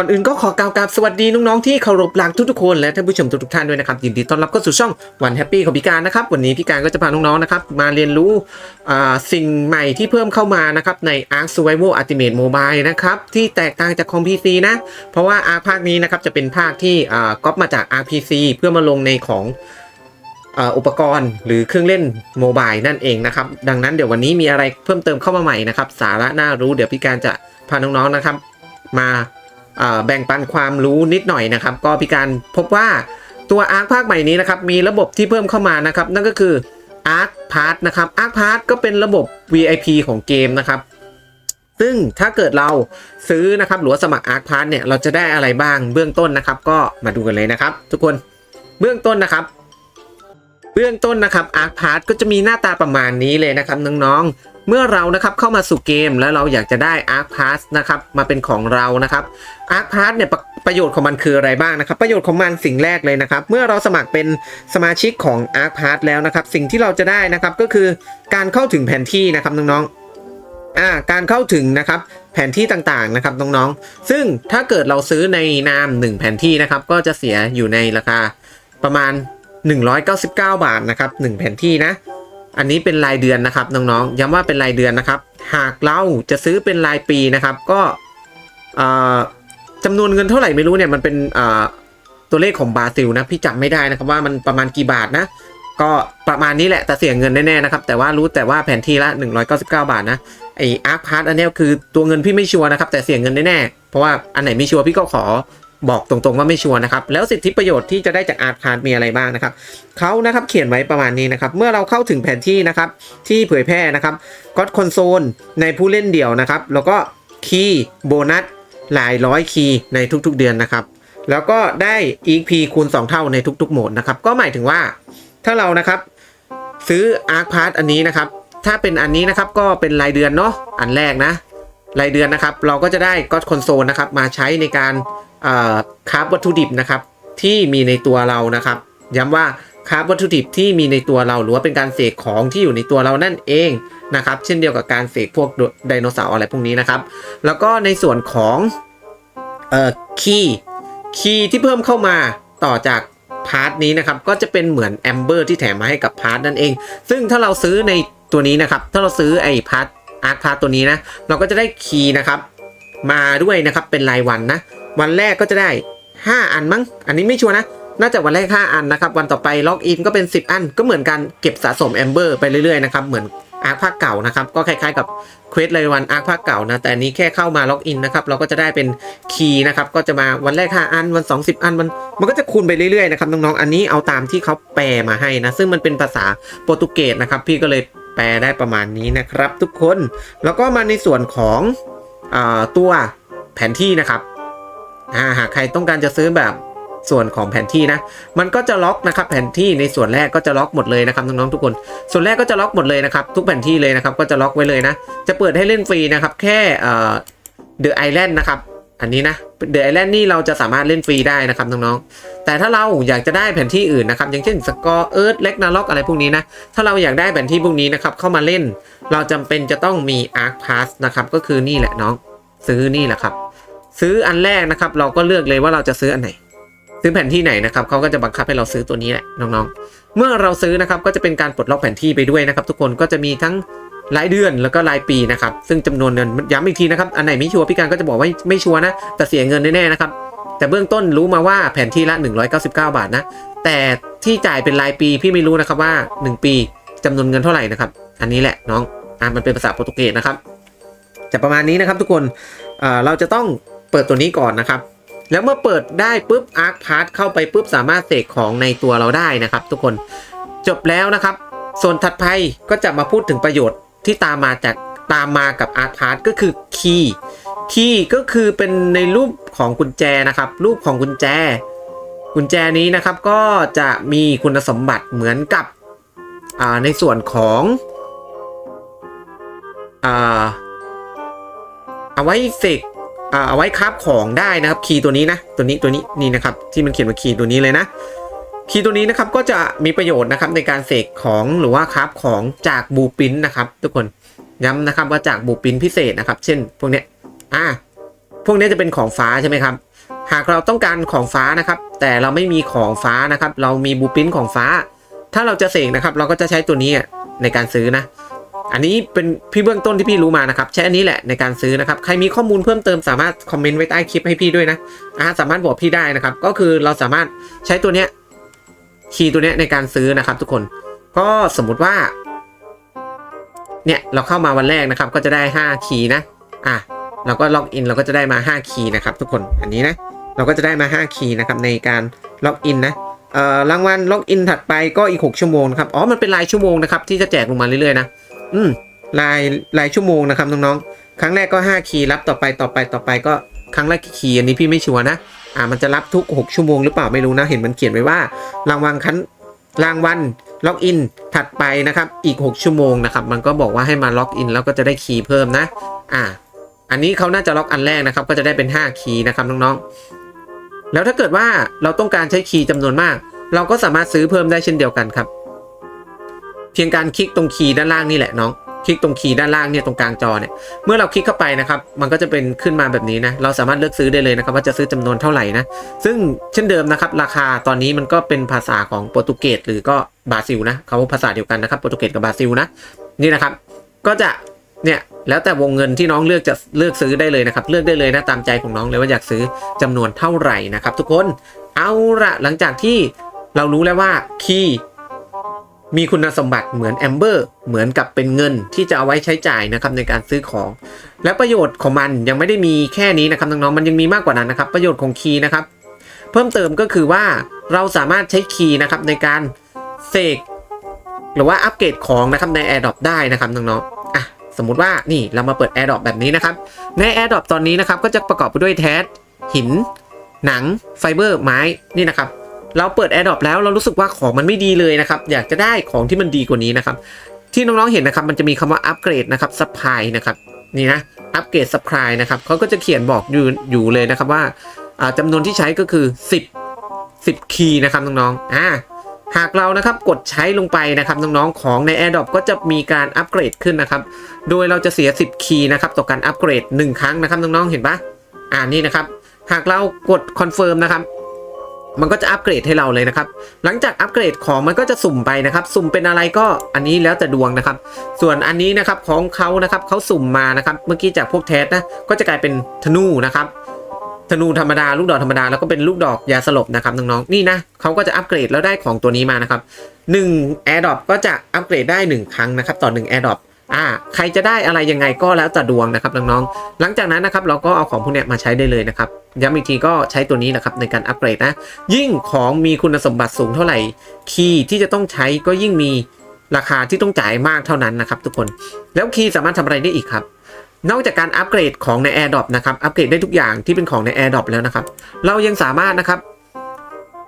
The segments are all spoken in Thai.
ก่อนอื่นก็ขอกล่าวกับสวัสดีน้องๆที่เคารพรักทุกๆคนและท่านผู้ชมทุกๆท่านด้วยนะครับยินดีต้อนรับเข้าสู่ช่องวันแฮปปี้ของพี่การนะครับวันนี้พี่การก็จะพาน้องๆนะครับมาเรียนรู้สิ่งใหม่ที่เพิ่มเข้ามานะครับใน Ark Survival Ultimate Mobile นะครับที่แตกต่างจากคอม PC นะ เพราะว่า Ark ภาคนี้นะครับจะเป็นภาคที่ก๊อปมาจาก Ark PC เพื่อมาลงในของอุปกรณ์หรือเครื่องเล่นโมบายนั่นเองนะครับดังนั้นเดี๋ยววันนี้มีอะไรเพิ่มเติมเข้ามาใหม่นะครับสาระน่ารู้เดี๋ยวพี่การจะพาน้องๆนะครับมา แบ่งปันความรู้นิดหน่อยนะครับ ก็พี่การพบว่าตัวอาร์คภาคใหม่นี้นะครับมีระบบที่เพิ่มเข้ามานะครับ นั่นก็คือ Arc Pass นะครับ Arc Pass ก็เป็นระบบ VIP ของเกมนะครับ ซึ่งถ้าเกิดเราซื้อนะครับหรือสมัคร Arc Pass เนี่ยเราจะได้อะไรบ้างเบื้องต้นนะครับ ก็มาดูกันเลยนะครับ ทุกคนเบื้องต้นนะครับเบื้องต้นนะครับ Arc Pass ก็จะมีหน้าตาประมาณนี้เลยนะครับน้องๆ เมื่อเรานะครับเข้ามาสู่เกมแล้วเราอยากจะได้ Arc Pass นะครับมาเป็นของเรานะครับ Arc Pass เนี่ยประประโยชน์ของมันคืออะไรบ้างนะครับ ประโยชน์ของมันสิ่งแรกเลยนะครับ เมื่อเราสมัครเป็นสมาชิกของ Arc Pass แล้วนะครับ สิ่งที่เราจะได้นะครับก็คือการเข้าถึงแผนที่นะครับน้องๆอ่าการเข้าถึงนะครับแผนที่ต่างๆนะครับน้องๆ ซึ่งถ้าเกิดเราซื้อในนาม 1 แผนที่นะครับก็จะเสียอยู่ในราคาประมาณ 199 บาทนะครับ1แผนที่นะ อันนี้เป็นรายเดือนนะครับน้องๆย้ำว่าเป็นรายเดือนนะครับ หากเราจะซื้อเป็นรายปีนะครับ ก็จำนวนเงินเท่าไหร่ไม่รู้เนี่ยมันเป็นตัวเลขของบราซิลนะพี่จำไม่ได้นะครับว่ามันประมาณกี่บาทนะ ก็ประมาณนี้แหละแต่เสียเงินแน่ๆนะครับ แต่ว่ารู้แต่ว่าแผนที่ละ 199 บาทนะไออาร์คพาร์ตอันนี้คือตัวเงินพี่ไม่ชัวร์นะครับแต่เสียเงินแน่ๆเพราะว่าอันไหนไม่ชัวร์พี่ก็ขอ บอกตรงๆว่าไม่ชัวร์นะครับ แล้วสิทธิประโยชน์ที่จะได้จากอาร์คพาร์ตมีอะไรบ้างนะครับเขานะครับเขียนไว้ประมาณนี้นะครับ เมื่อเราเข้าถึงแผนที่นะครับ ที่เผยแพร่นะครับก็คอนโซลในผู้เล่นเดี่ยวนะครับ แล้วก็คีย์โบนัสหลายร้อยคีย์ในทุกๆเดือนนะครับ แล้วก็ได้ EP คูณ 2 เท่าในทุกๆโหมดนะครับ ก็หมายถึงว่าถ้าเรานะครับซื้อ Arc Pass อันนี้นะครับ ถ้าเป็นอันนี้นะครับก็เป็นรายเดือนเนาะอันแรกนะรายเดือนนะครับ เราก็จะได้ก็คอนโซลนะครับมาใช้ในการ เอ่อคราฟวัตถุดิบนะครับที่มีในตัวเรานะครับ ย้ำว่าคาราฟวัตถุดิบที่มีในตัวเราหรือว่าเป็นการเสกของที่อยู่ในตัวเรานั่นเองนะครับ เช่นเดียวกับการเสกพวกไดโนเสาร์อะไรพวกนี้นะครับ แล้วก็ในส่วนของเอ่อคีย์คีย์ที่เพิ่มเข้ามาต่อจากพาร์ทนี้นะครับก็จะเป็นเหมือนแอมเบอร์ที่แถมมาให้กับพาร์ทนั่นเอง ซึ่งถ้าเราซื้อในตัวนี้นะครับ ถ้าเราซื้อไอ้พาร์ทอาร์คพาร์ทตัวนี้นะ เราก็จะได้คีย์นะครับ มาด้วยนะครับเป็นรายวันนะ วันแรกก็จะได้ 5 อันมั้ง อันนี้ไม่ชัวร์นะ น่าจะวันแรก 5 อันนะครับ วันต่อไปล็อกอินก็เป็น 10 อัน ก็เหมือนการเก็บสะสมแอมเบอร์ไปเรื่อยๆนะครับ เหมือนอาร์คภาคเก่านะครับ ก็คล้ายๆกับเควสรายวันอาร์คภาคเก่านะ แต่อันนี้แค่เข้ามาล็อกอินนะครับ เราก็จะได้เป็นคีย์นะครับ ก็จะมาวันแรก 5 อัน วัน 20 อัน มันมันก็จะคูณไปเรื่อยๆนะครับน้องๆ อันนี้เอาตามที่เขาแปลมาให้นะ ซึ่งมันเป็นภาษาโปรตุเกสนะครับ พี่ก็เลยแปลได้ประมาณนี้นะครับ ทุกคน แล้วก็มาในส่วนของอตัวแผนที่นะครับ อ่าหากใครต้องการจะซื้อแบบส่วนของแผนที่นะ มันก็จะล็อกนะครับแผนที่ในส่วนแรกก็จะล็อกหมดเลยนะครับน้องๆทุกคน ส่วนแรกก็จะล็อกหมดเลยนะครับทุกแผนที่เลยนะครับก็จะล็อกไว้เลยนะ จะเปิดให้เล่นฟรีนะครับแค่เอ่อเดอะไอแลนด์นะครับอันนี้นะเดอะไอแลนด์นี่เราจะสามารถเล่นฟรีได้นะครับน้องๆ แต่ถ้าเราอยากจะได้แผนที่อื่นนะครับ อย่างเช่นสกอร์เอิร์ธเล็กนาล็อกอะไรพวกนี้นะ ถ้าเราอยากได้แผนที่พวกนี้นะครับเข้ามาเล่น เราจำเป็นจะต้องมี Arc Pass นะครับก็คือนี่แหละน้องซื้อนี่แหละครับ ซื้ออันแรกนะครับ เราก็เลือกเลยว่าเราจะซื้ออันไหน ซื้อแผนที่ไหนนะครับเขาก็จะบังคับให้เราซื้อตัวนี้แหละน้องๆ เมื่อเราซื้อนะครับก็จะเป็นการปลดล็อกแผนที่ไปด้วยนะครับ ทุกคนก็จะมีทั้งรายเดือนแล้วก็รายปีนะครับ ซึ่งจำนวนเงินย้ำอีกทีนะครับอันไหนไม่ชัวร์พี่การก็จะบอกว่าไม่ชัวร์นะแต่เสียเงินแน่ๆนะครับแต่เบื้องต้นรู้มาว่าแผนที่ละ 199 บาทนะ แต่ที่จ่ายเป็นรายปีพี่ไม่รู้นะครับว่า 1 ปีจำนวนเงินเท่าไหร่นะครับ อันนี้แหละน้องอ่ามันเป็นภาษาโปรตุเกสนะครับ จะประมาณนี้นะครับทุกคนเราจะต้อง เปิดตัวนี้ก่อนนะครับ แล้วเมื่อเปิดได้ปุ๊บ Arc Pass เข้าไปปุ๊บสามารถเสกของในตัวเราได้นะครับ ทุกคนจบแล้วนะครับ ส่วนถัดไปก็จะมาพูดถึงประโยชน์ที่ตามมาจากตามมากับ Arc Pass ก็คือคีย์คีย์ก็คือเป็นในรูปของกุญแจนะครับ รูปของกุญแจ กุญแจนี้นะครับก็จะมีคุณสมบัติเหมือนกับในส่วนของอเอาไว้เสก เอาไว้คราฟของได้นะครับคีย์ตัวนี้นะตัวนี้ตัวนี้นี่นะครับที่มันเขียนว่าคีย์ตัวนี้เลยนะคีย์ตัวนี้นะครับก็จะมีประโยชน์นะครับในการเสกของหรือว่าคราฟของจากบูปินนะครับ ทุกคนย้ำนะครับว่าจากบูปินพิเศษนะครับ เช่น พวกเนี้ยอ่าพวกนี้จะเป็นของฟ้าใช่ไหมครับ หากเราต้องการของฟ้านะครับ แต่เราไม่มีของฟ้านะครับ เรามีบูปินของฟ้า ถ้าเราจะเสกนะครับ เราก็จะใช้ตัวนี้ในการซื้อนะ อันนี้เป็นพี่เบื้องต้นที่พี่รู้มานะครับใช้อันนี้แหละในการซื้อนะครับ ใครมีข้อมูลเพิ่มเติมสามารถคอมเมนต์ไว้ใต้คลิปให้พี่ด้วยนะอ่าสามารถบอกพี่ได้นะครับ ก็คือเราสามารถใช้ตัวเนี้ยคีย์ตัวเนี้ยในการซื้อนะครับ ทุกคนก็สมมุติว่า เนี่ยเราเข้ามาวันแรกนะครับ ก็จะได้ 5 คีย์นะอะเราก็ล็อกอินเราก็จะได้มา 5 คีย์นะครับ ทุกคนอันนี้นะเราก็จะได้มา 5 คีย์นะครับในการล็อกอินนะเอ่อรางวัลล็อกอินถัดไปก็อีก 6 ชั่วโมงครับอ๋อมันเป็นรายชั่วโมงนะครับที่จะแจกลงมาเรื่อยๆนะ อืมรายรายชั่วโมงนะครับน้องๆ ครั้งแรกก็ 5 คีย์รับต่อไปต่อไปต่อไปก็ครั้งแรกกี่คีย์อันนี้พี่ไม่ชัวร์นะ อ่ามันจะรับทุก 6 ชั่วโมงหรือเปล่าไม่รู้นะ เห็นมันเขียนไว้ว่า รางวัลคันรางวัลล็อกอินถัดไปนะครับอีก 6 ชั่วโมงนะครับมันก็บอกว่าให้มาล็อกอินแล้วก็จะได้คีย์เพิ่มนะ อ่า อันนี้เขาน่าจะล็อกอันแรกนะครับ ก็จะได้เป็น 5 คีย์นะครับน้องๆ แล้วถ้าเกิดว่าเราต้องการใช้คีย์จำนวนมาก เราก็สามารถซื้อเพิ่มได้เช่นเดียวกันครับ พียงการคลิกตรงคีย์ด้านล่างนี่แหละน้อง คลิกตรงคีย์ด้านล่างเนี่ยตรงกลางจอเนี่ย เมื่อเราคลิกเข้าไปนะครับ มันก็จะเป็นขึ้นมาแบบนี้นะ เราสามารถเลือกซื้อได้เลยนะครับว่าจะซื้อจำนวนเท่าไหร่นะ ซึ่งเช่นเดิมนะครับ ราคาตอนนี้มันก็เป็นภาษาของโปรตุเกสหรือก็บราซิลนะเขาภาษาเดียวกันนะครับโปรตุเกสกับบราซิลนะ นี่นะครับ ก็จะเนี่ยแล้วแต่วงเงินที่น้องเลือกจะเลือกซื้อได้เลยนะครับ เลือกได้เลยนะตามใจของน้องเลยว่าอยากซื้อจำนวนเท่าไหร่นะครับ ทุกคนเอาละหลังจากที่เรารู้แล้วว่าคีย์ มีคุณสมบัติเหมือนแอมเบอร์เหมือนกับเป็นเงินที่จะเอาไว้ใช้จ่ายนะครับในการซื้อของ และประโยชน์ของมันยังไม่ได้มีแค่นี้นะครับน้องๆมันยังมีมากกว่านั้นนะครับ ประโยชน์ของคีย์นะครับ เพิ่มเติมก็คือว่าเราสามารถใช้คีย์นะครับในการเสกหรือว่าอัปเกรดของนะครับใน AirDrop ได้นะครับน้องๆอะสมมุติว่านี่เรามาเปิด AirDrop แบบนี้นะครับ ใน AirDrop ตอนนี้นะครับก็จะประกอบไปด้วยแท้หิน หนังไฟเบอร์ไม้นี่นะครับ เราเปิด AirDrop แล้วเรารู้สึกว่าของมันไม่ดีเลยนะครับ อยากจะได้ของที่มันดีกว่านี้นะครับ ที่น้องๆเห็นนะครับ มันจะมีคำว่าอัปเกรดนะครับซัพพลายนะครับนี่นะอัปเกรดซัพพลายนะครับเขาก็จะเขียนบอกอยู่อยู่เลยนะครับว่าอ่าจำนวนที่ใช้ก็คือ 10 10คีย์นะครับน้องๆอ่าหากเรานะครับกดใช้ลงไปนะครับน้องๆของใน AirDrop ก็จะมีการอัปเกรดขึ้นนะครับ โดยเราจะเสีย 10 คีย์นะครับต่อการอัปเกรด 1 ครั้งนะครับน้องๆเห็นปะอ่านี่นะครับ หากเรากดคอนเฟิร์มนะครับ มันก็จะอัปเกรดให้เราเลยนะครับ หลังจากอัปเกรดของมันก็จะสุ่มไปนะครับ สุ่มเป็นอะไรก็อันนี้แล้วแต่ดวงนะครับ ส่วนอันนี้นะครับของเขานะครับเขาสุ่มมานะครับ เมื่อกี้จากพวกแทสนะก็จะกลายเป็นธนูนะครับธนูธรรมดาลูกดอกธรรมดาแล้วก็เป็นลูกดอกยาสลบนะครับน้องๆนี่นะเขาก็จะอัปเกรดแล้วได้ของตัวนี้มานะครับ1 AirDrop ก็จะอัปเกรดได้ 1 ครั้งนะครับ ต่อ1 AirDrop อ่าใครจะได้อะไรยังไงก็แล้วแต่ดวงนะครับน้องๆหลังจากนั้นนะครับเราก็เอาของพวกเนี้ยมาใช้ได้เลยนะครับย้ำอีกทีก็ใช้ตัวนี้นะครับในการอัปเกรดนะ ยิ่งของมีคุณสมบัติสูงเท่าไหร่ คีย์ที่จะต้องใช้ก็ยิ่งมีราคาที่ต้องจ่ายมากเท่านั้นนะครับทุกคนแล้วคีย์สามารถทำอะไรได้อีกครับนอกจากการอัปเกรดของใน AirDrop นะครับ อัปเกรดได้ทุกอย่างที่เป็นของใน AirDrop แล้วนะครับ เรายังสามารถนะครับ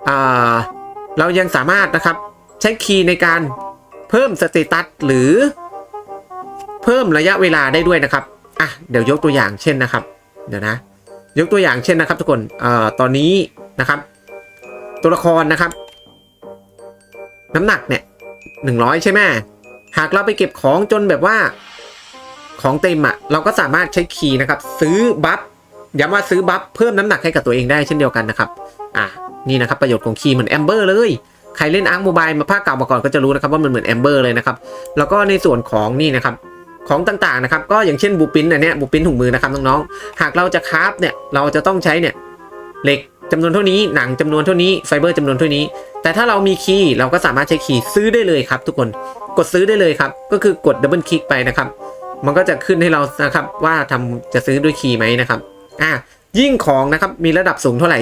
อ่าเรายังสามารถนะครับใช้คีย์ในการเพิ่มสเตตัสหรือ เพิ่มระยะเวลาได้ด้วยนะครับอะเดี๋ยวยกตัวอย่างเช่นนะครับเดี๋ยวนะ ยกตัวอย่างเช่นนะครับ ทุกคนเอ่อตอนนี้นะครับ ตัวละครนะครับ น้ำหนักเนี่ยหนึ่งร้อยใช่ไหมหากเราไปเก็บของจนแบบว่าของเต็มอะ่ะเราก็สามารถใช้คีย์นะครับ ซื้อบัฟย้ำว่าซื้อบัฟเพิ่มน้ำหนักให้กับตัวเองได้เช่นเดียวกันนะครับอะนี่นะครับประโยชน์ของคีย์เหมือนแอมเบอร์เลยใครเล่นอาร์คโมบายมาภาคเก่ามาก่อนก็จะรู้นะครับว่ามันเหมือนแอมเบอร์เลยนะครับ แล้วก็ในส่วนของนี่นะครับ ของต่างๆนะครับก็อย่างเช่นบูปินอันเนี้ยบูปินถุงมือนะครับน้องๆหากเราจะคราฟเนี่ยเราจะต้องใช้เนี่ยเหล็กจำนวนเท่านี้หนังจำนวนเท่านี้ไฟเบอร์จำนวนเท่านี้ แต่ถ้าเรามีคีย์เราก็สามารถใช้คีย์ซื้อได้เลยครับ ทุกคนกดซื้อได้เลยครับ ก็คือกดดับเบิลคลิกไปนะครับ มันก็จะขึ้นให้เรานะครับว่าทำจะซื้อด้วยคีย์ไหมนะครับอ่ายิ่งของนะครับมีระดับสูงเท่าไหร่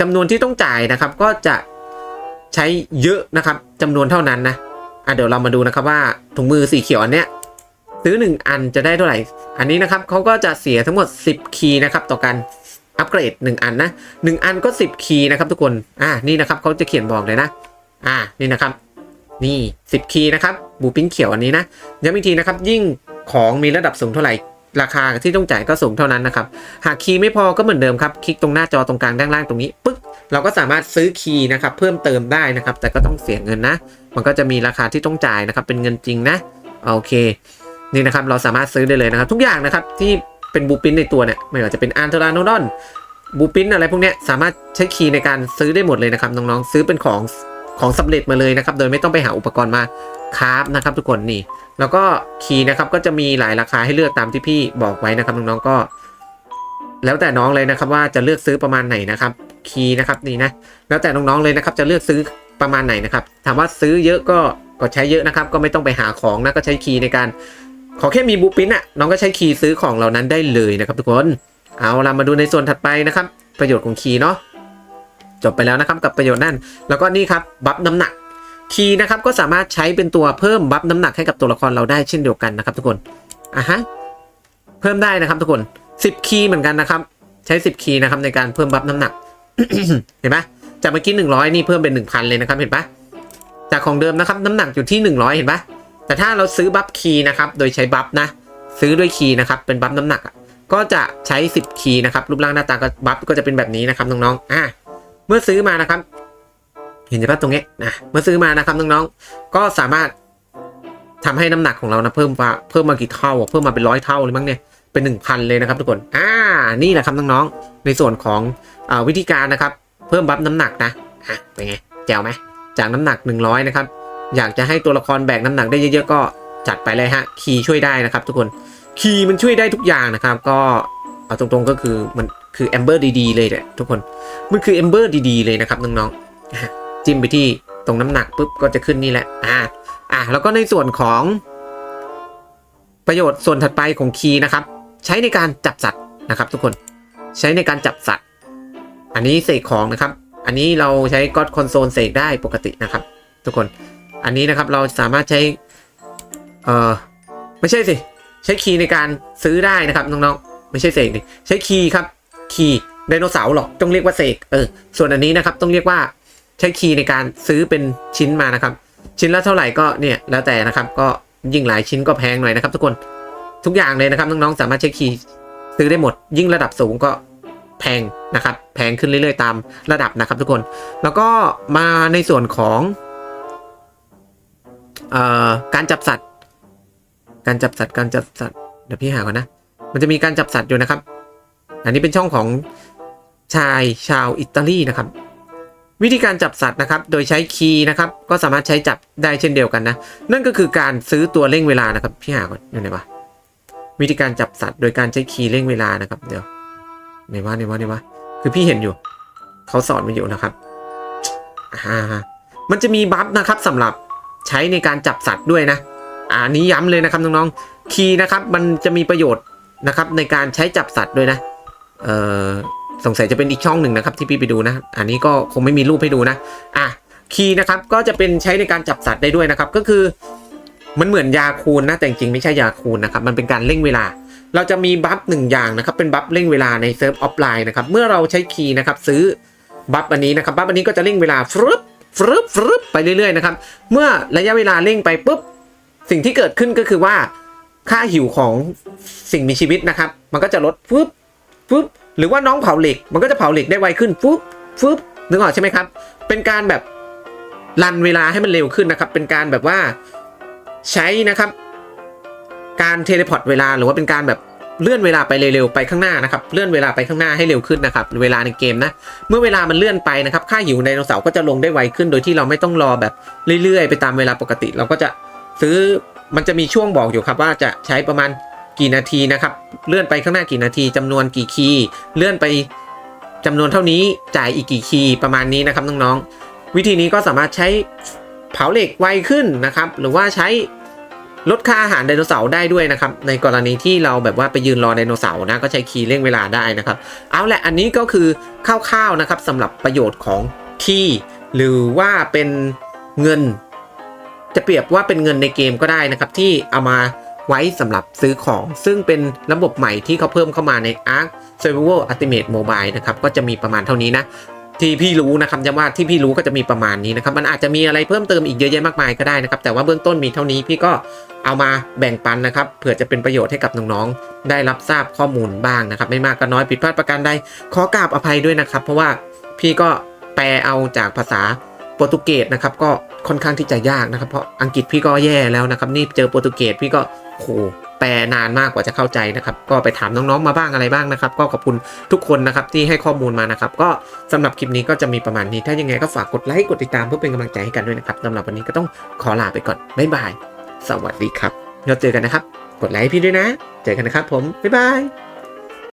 จำนวนที่ต้องจ่ายนะครับ ก็จะใช้เยอะนะครับจำนวนเท่านั้นนะอะเดี๋ยวเรามาดูนะครับว่าถุงมือสีเขียวอันเนี้ย ซื้อ 1 อันจะได้เท่าไหร่ อันนี้นะครับเขาก็จะเสียทั้งหมด 10 คีย์นะครับต่อการอัปเกรด 1 อันนะ 1 อันก็ 10 คีย์นะครับทุกคน อ่า นี่นะครับเขาจะเขียนบอกเลยนะ อ่า นี่นะครับ นี่ 10 คีย์นะครับ บูปิ้นเขียวอันนี้นะย้ำอีกทีนะครับ ยิ่งของมีระดับสูงเท่าไหร่ ราคาที่ต้องจ่ายก็สูงเท่านั้นนะครับ หากคีย์ไม่พอก็เหมือนเดิมครับ คลิกตรงหน้าจอตรงกลางด้านล่างตรงนี้ ปึ๊ก เราก็สามารถซื้อคีย์นะครับ เพิ่มเติมได้นะครับ แต่ก็ต้องเสียเงินนะ มันก็จะมีราคาที่ต้องจ่ายนะครับ เป็นเงินจริงนะ โอเค นี่นะครับเราสามารถซื้อได้เลยนะครับ ทุกอย่างนะครับที่เป็นบูปินในตัวเนี่ยไม่ว่าจะเป็นอันเทอราโนดอนบูปินอะไรพวกเนี้ยสามารถใช้คีย์ในการซื้อได้หมดเลยนะครับน้องๆซื้อเป็นของของสำเร็จมาเลยนะครับ โดยไม่ต้องไปหาอุปกรณ์มาคราฟนะครับ ทุกคนนี่ แล้วก็คีย์นะครับก็จะมีหลายราคาให้เลือกตามที่พี่บอกไว้นะครับน้องๆก็ แล้วแต่น้องเลยนะครับ ว่าจะเลือกซื้อประมาณไหนนะครับ คีย์นะครับนี่นะแล้วแต่น้องๆเลยนะครับ จะเลือกซื้อประมาณไหนนะครับถามว่าซื้อเยอะก็ก็ใช้เยอะนะครับ ก็ไม่ต้องไปหาของนะก็ใช้คีย์ในการ ขอแค่มีบูปินอะน้องก็ใช้คีย์ซื้อของเหล่านั้นได้เลยนะครับทุกคน เอาเรามาดูในส่วนถัดไปนะครับ ประโยชน์ของคีย์เนาะจบไปแล้วนะครับกับประโยชน์นั่น แล้วก็นี่ครับบัฟน้ำหนักคีย์นะครับก็สามารถใช้เป็นตัวเพิ่มบัฟน้ำหนักให้กับตัวละครเราได้เช่นเดียวกันนะครับ ทุกคนอะฮะเพิ่มได้นะครับทุกคน 10 คีย์เหมือนกันนะครับ ใช้ 10 คีย์นะครับในการเพิ่มบัฟน้ำหนัก เห็นปะจากเมื่อกี้100 นี่เพิ่มเป็น 1,000 เลยนะครับเห็นปะจากของเดิมนะครับน้ำหนักอยู่ที่ 100 เห็นปะ แต่ถ้าเราซื้อบัฟคีย์นะครับ โดยใช้บัฟนะ ซื้อด้วยคีย์นะครับ เป็นบัฟน้ำหนัก ก็จะใช้ 10 คีย์นะครับ รูปร่างหน้าตาก็บัฟก็จะเป็นแบบนี้นะครับน้องๆ อะ เมื่อซื้อมานะครับ เห็นไหมตรงนี้นะ เมื่อซื้อมานะครับน้องๆ ก็สามารถทำให้น้ำหนักของเรานะเพิ่มมาเพิ่มมากี่เท่า เพิ่มมาเป็นร้อยเท่าเลยมั้งเนี่ย เป็น 1,000 เลยนะครับทุกคน อ่า นี่แหละครับน้องๆ ในส่วนของอวิธีการนะครับ เพิ่มบัฟน้ำหนักนะ อะ เป็นไง แจ๋วไหมจากน้ำหนัก 100 นะครับ อยากจะให้ตัวละครแบกน้ำหนักได้เยอะๆก็จัดไปเลยฮะคีย์ช่วยได้นะครับ ทุกคนคีย์มันช่วยได้ทุกอย่างนะครับ ก็เอาตรงๆก็คือมันคือแอมเบอร์ดีๆเลยแหละทุกคนมันคือแอมเบอร์ดีๆเลยนะครับน้องๆจิ้มไปที่ตรงน้ำหนักปุ๊บก็จะขึ้นนี่แหละอ่าอะแล้วก็ในส่วนของประโยชน์ส่วนถัดไปของคีย์นะครับ ใช้ในการจับสัตว์นะครับ ทุกคนใช้ในการจับสัตว์ อันนี้เสกของนะครับ อันนี้เราใช้ก็อดคอนโซลเสกได้ปกตินะครับ ทุกคน อันนี้นะครับเราสามารถใช้เออไม่ใช่สิ ใช้คีย์ในการซื้อได้นะครับน้องๆไม่ใช่เสกดิใช้คีย์ครับคีย์ไดโนเสาร์หรอกต้องเรียกว่าเสกเออส่วนอันนี้นะครับต้องเรียกว่าใช้คีย์ในการซื้อเป็นชิ้นมานะครับ ชิ้นละเท่าไหร่ก็เนี่ยแล้วแต่นะครับ ก็ยิ่งหลายชิ้นก็แพงหน่อยนะครับ ทุกคนทุกอย่างเลยนะครับน้องๆสามารถใช้คีย์ซื้อได้หมด ยิ่งระดับสูงก็แพงนะครับ แพงขึ้นเรื่อยๆตามระดับนะครับ ทุกคน แล้วก็มาในส่วนของ เอ่อการจับสัตว์ การจับสัตว์การจับสัตว์เดี๋ยวพี่หาก่อนนะ มันจะมีการจับสัตว์อยู่นะครับ อันนี้เป็นช่องของชายชาวอิตาลีนะครับ วิธีการจับสัตว์นะครับ โดยใช้คีย์นะครับ ก็สามารถใช้จับได้เช่นเดียวกันนะ นั่นก็คือการซื้อตัวเร่งเวลานะครับพี่หาก่อนอยู่ไหนวะวิธีการจับสัตว์โดยการใช้คีย์เร่งเวลานะครับ เดี๋ยวไหนวะไหนวะไหนวะคือพี่เห็นอยู่ เขาสอนมาอยู่นะครับอ่ามันจะมีบัฟนะครับสำหรับ ใช้ในการจับสัตว์ด้วยนะอันนี้ย้ำเลยนะครับน้องๆคีย์นะครับมันจะมีประโยชน์นะครับในการใช้จับสัตว์ด้วยนะเอ่อสงสัยจะเป็นอีกช่องหนึ่งนะครับที่พี่ไปดูนะ อันนี้ก็คงไม่มีรูปให้ดูนะอะคีย์นะครับก็จะเป็นใช้ในการจับสัตว์ได้ด้วยนะครับก็คือมันเหมือนยาคูณนะแต่จริงไม่ใช่ยาคูณนะครับมันเป็นการเร่งเวลา เราจะมีบัฟหนึ่งอย่างนะครับเป็นบัฟเร่งเวลาในเซิร์ฟออฟไลน์นะครับเมื่อเราใช้คีย์นะครับซื้อบัฟอันนี้นะครับบัฟอันนี้ก็จะเร่งเวลาฟรึบ ฟรึบฟรึบไปเรื่อยๆนะครับ เมื่อระยะเวลาเร่งไปปุ๊บ สิ่งที่เกิดขึ้นก็คือว่า ค่าหิวของสิ่งมีชีวิตนะครับ มันก็จะลดฟึบฟึบหรือว่าน้องเผาเหล็ก มันก็จะเผาเหล็กได้ไวขึ้นฟึบฟึบนึกออกใช่ไหมครับ เป็นการแบบรันเวลาให้มันเร็วขึ้นนะครับ เป็นการแบบว่าใช้นะครับ การเทเลพอร์ตเวลาหรือว่าเป็นการแบบ เลื่อนเวลาไปเร็วๆไปข้างหน้านะครับเลื่อนเวลาไปข้างหน้าให้เร็วขึ้นนะครับเวลาในเกมนะเมื่อเวลามันเลื่อนไปนะครับค่าหิวไดโนเสาร์ก็จะลงได้ไวขึ้น โดยที่เราไม่ต้องรอแบบเรื่อยๆ ไปตามเวลาปกติ เราก็จะซื้อมันจะมีช่วงบอกอยู่ครับว่าจะใช้ประมาณกี่นาทีนะครับเลื่อนไปข้างหน้ากี่นาทีจำนวนกี่คีย์เลื่อนไปจำนวนเท่านี้จ่ายอีกกี่คีย์ประมาณนี้นะครับน้องๆวิธีนี้ก็สามารถใช้เผาเหล็กไวขึ้นนะครับหรือว่าใช้ ลดค่าอาหารไดโนเสาร์ได้ด้วยนะครับ ในกรณีที่เราแบบว่าไปยืนรอไดโนเสาร์นะ ก็ใช้คีย์เร่งเวลาได้นะครับ เอาแหละอันนี้ก็คือคร่าวๆนะครับสำหรับประโยชน์ของคีย์หรือว่าเป็นเงิน จะเปรียบว่าเป็นเงินในเกมก็ได้นะครับ ที่เอามาไว้สำหรับซื้อของ ซึ่งเป็นระบบใหม่ที่เขาเพิ่มเข้ามาใน Ark Survival Ultimate Mobile นะครับ ก็จะมีประมาณเท่านี้นะ ที่พี่รู้นะครับย้ำว่าที่พี่รู้ก็จะมีประมาณนี้นะครับ มันอาจจะมีอะไรเพิ่มเติมอีกเยอะแยะมากมายก็ได้นะครับ แต่ว่าเบื้องต้นมีเท่านี้พี่ก็เอามาแบ่งปันนะครับเผื่อจะเป็นประโยชน์ให้กับน้องๆได้รับทราบข้อมูลบ้างนะครับ ไม่มากก็น้อยผิดพลาดประการใดขอกราบอภัยด้วยนะครับ เพราะว่าพี่ก็แปลเอาจากภาษาโปรตุเกสนะครับก็ค่อนข้างที่จะยากนะครับ เพราะอังกฤษพี่ก็แย่แล้วนะครับ นี่เจอโปรตุเกสพี่ก็โห แปลนานมากกว่าจะเข้าใจนะครับ ก็ไปถามน้องๆมาบ้างอะไรบ้างนะครับ ก็ขอบคุณทุกคนนะครับที่ให้ข้อมูลมานะครับ ก็สำหรับคลิปนี้ก็จะมีประมาณนี้ ถ้ายังไงก็ฝากกดไลค์กดติดตามเพื่อเป็นกำลังใจให้กันด้วยนะครับสำหรับวันนี้ก็ต้องขอลาไปก่อนบ๊ายบายสวัสดีครับเราเจอกันนะครับ กดไลค์ให้พี่ด้วยนะ เจอกันนะครับผมบ๊ายบาย